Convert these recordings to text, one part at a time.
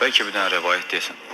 bəlkə bir dənə rəvayət deyəsən.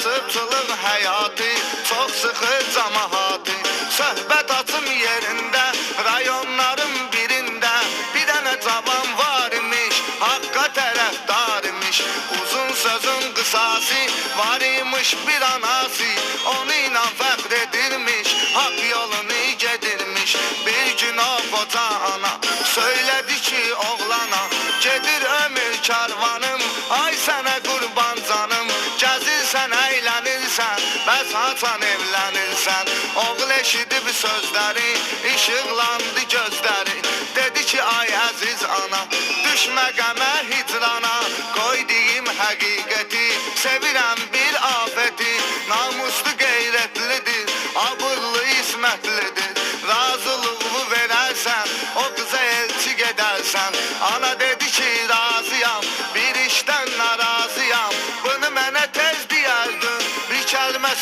Kasıbçılıq həyatı Çox sıxır cəmaatı Söhbət açım yerində Rayonların birində Bir dənə cavan var imiş Haqqa Uzun sözün qısası Var imiş bir anası. Onu ilə fəxr edirmiş Haqq yolunu gedirmiş Bir gün o qoca Haçan evlənirsən Oğul eşidib sözləri İşıqlandı gözləri Dedi ki ay əziz ana Düşmə qəmə hicrana Qoy deyim həqiqəti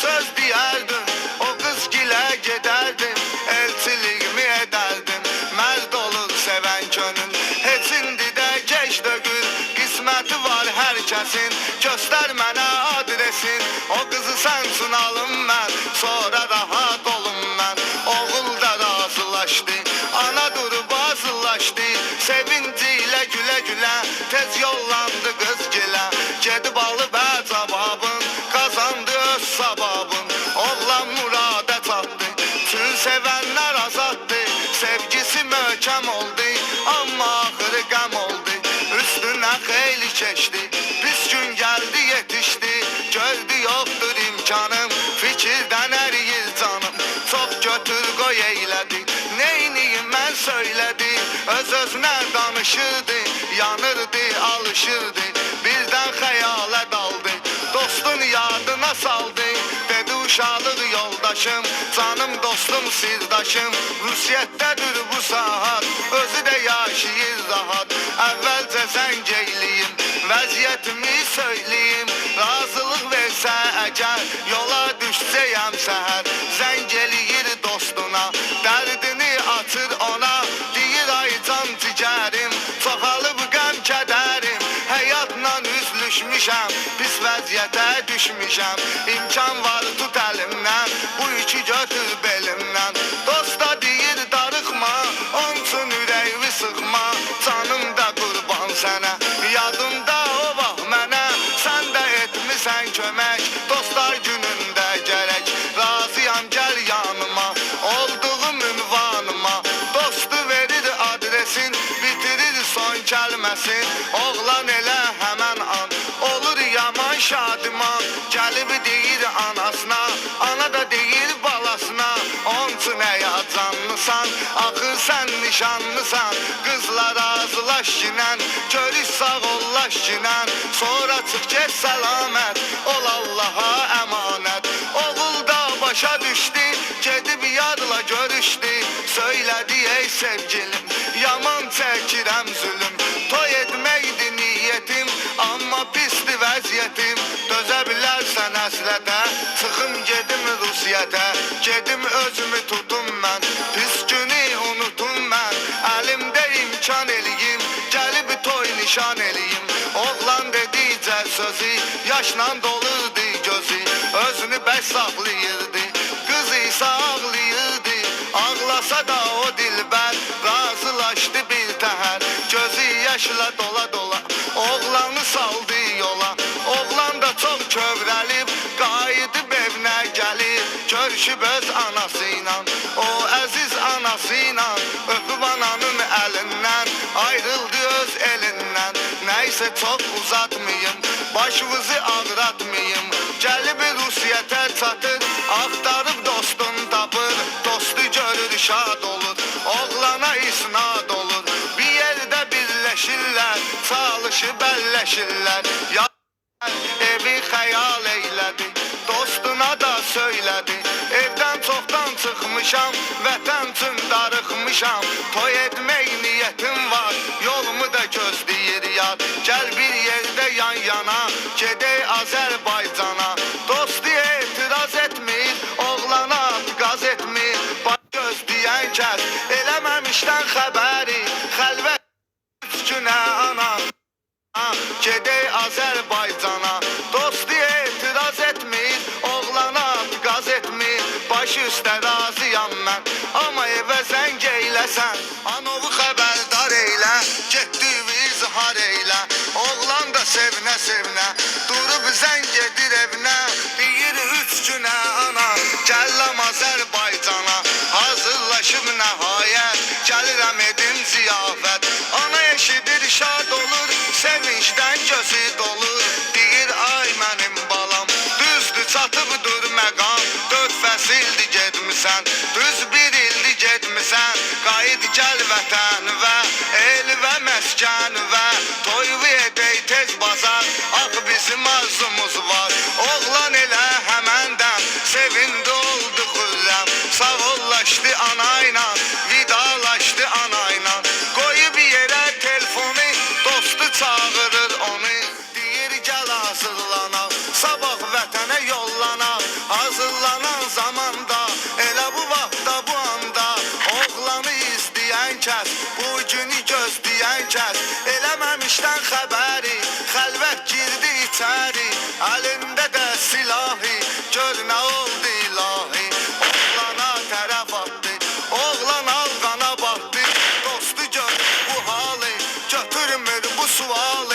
söz deyərdin O qız gilə gedərdim Elçiliğimi edərdim Mərd olur sevən könül Heç indi də geç dögül Qisməti var hər kəsin Göstər adresin. O qızı sən sunalım mən Sonra rahat olum mən Oğul da razılaşdı Ana durub azılaşdı Sevinci ilə gülə gülə Tez yollandı Söylədi Öz özünə danışırdı Yanırdı, alışırdı. Birdən xəyala daldı Dostun yadına saldı. Dedi uşaqlıq yoldaşım Canım dostum sirdaşım. Rusiyyətdədir bu saat üzlüşmüşəm Pis vəziyyətə düşmüşəm İmkan var tut əlimdən Bu iki götür belimdən Dosta Gəlib deyir anasına Ana da deyir balasına. Onçu nəyə canlısan Axı sən nişanlısan. Qızla razılaş ginən Görüş sağ ollaş ginən Sonra çıx get səlamət Ol Allaha əmanət Oğul da başa düşdü Gedib yadla görüşdü Söylədi ey sevgilim Yaman çəkirəm zülüm Amma pisdi vəziyyətim Dözə bilərsən həsrətə Çıxım gedim Rusiyyətə Gedim özümü tutum mən Pis günü unutum mən Əlimdə imkan eləyim Gəlib toy nişan eləyim Oğlan dedikcə sözü Yaşla dolurdu gözü. Özünü bəs saxlayırdı Qız isə ağlayırdı Ağlasa da o dilbər Razılaşdı bir təhər Gözü yaşla dola Öz anası ilə O əziz anası ilə Öpüb ananın əlindən Ayrıldı öz elindən Nə Neyse çok uzatmayayım Başınızı ağratmayayım. Gəlib Rusiya tər çatır Axtarıb dostun tapır. Dostu görür şad olur Oğlana isnad olur. Bir yerdə birləşirlər Çalışıb əlləşirlər Ya evi xəyal eylədi çoxdan çıxmışam Vətən üçün darıxmışam. Toy etmək niyyətim var Yolumu da gözləyir yar. Gəl bir yerdə yan yana Gedək Azərbaycana. Dostu etiraz etmir Oğlana qaz etmir. Baş gözləyən kəs Eləməmişdən xəbəri. Xəlvət günə ana Gedək Azərbaycana eyləsən Anovu xəbərdar eylə Getdi izhar eylə Oğlan da sevinə sevinə Durub zəng edir evinə Deyir üç günə ana Gəllam Azərbaycana Hazırlaşıb nəhayət Gəlirəm edim ziyafət Ana eşidir şad olur Sevincdən gözü dolur. Deyir ay mənim balam Düzdür çatıb dur məqam Dörd fəsildir getmisən Düz bir ildir getmisən Qayıt gəl vətənvə El Də silahı Gör nə oldu ilahi. Oğlana tərəf Oğlan alqana batdı Dostu gör bu halı Götürmür bu sualı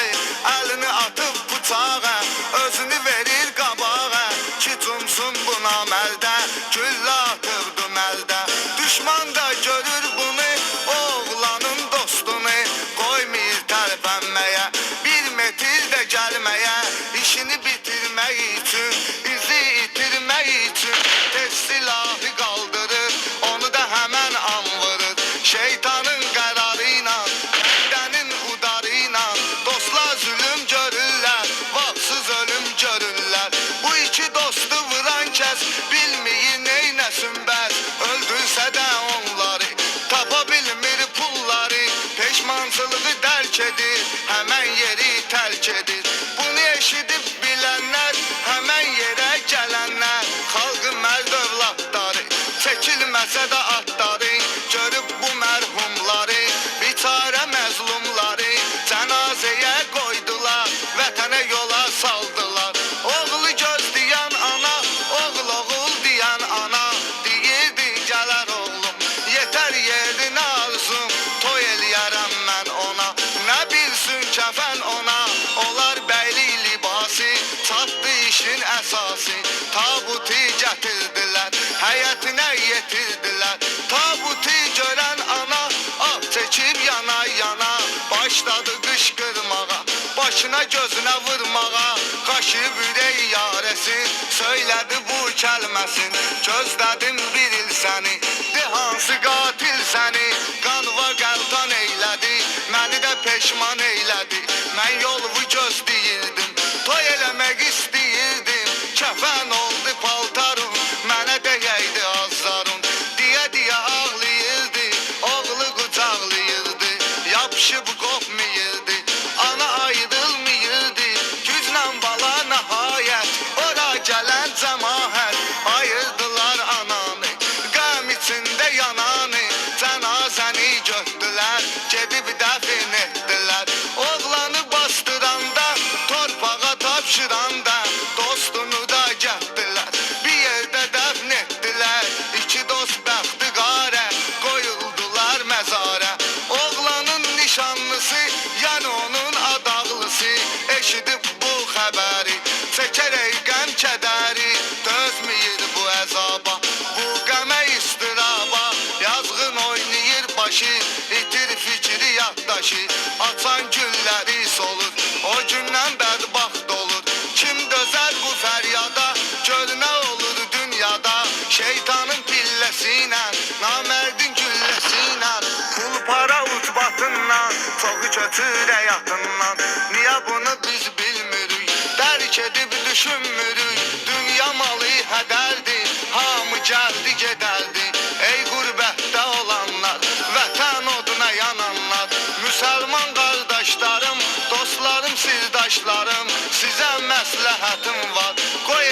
yeri tərk edir. Bunu eşidib bilənlər Həmən yerə gələnlər Xalqın mərd övladları Çəkilməsə də atları Həyətinə yetirdilər Tabutu görən ana Ah çəkib yana yana Başladı qışqırmağa Başına gözünə vurmağa. Qaşıyıb ürək yarəsin Söylədi bu kəlməsin Gözlədim bir il De hansı qatil səni Qanva qəltan eylədi Məni də peşman ki Açan günləri solur. O gündən bədbaxt olur Kim dözər bu fəryada Görünə olur dünyada? Şeytanın pilləsi ilə Namərdin gülləsi ilə Pul para uç ucbatından Çoxu götür həyatından Niyə bunu biz bilmirik? Dərk edib düşünmürük. Dünya malı hədərdir Hamı gəldi gedər. Sirdaşlarım Sizə məsləhətim var. Qoy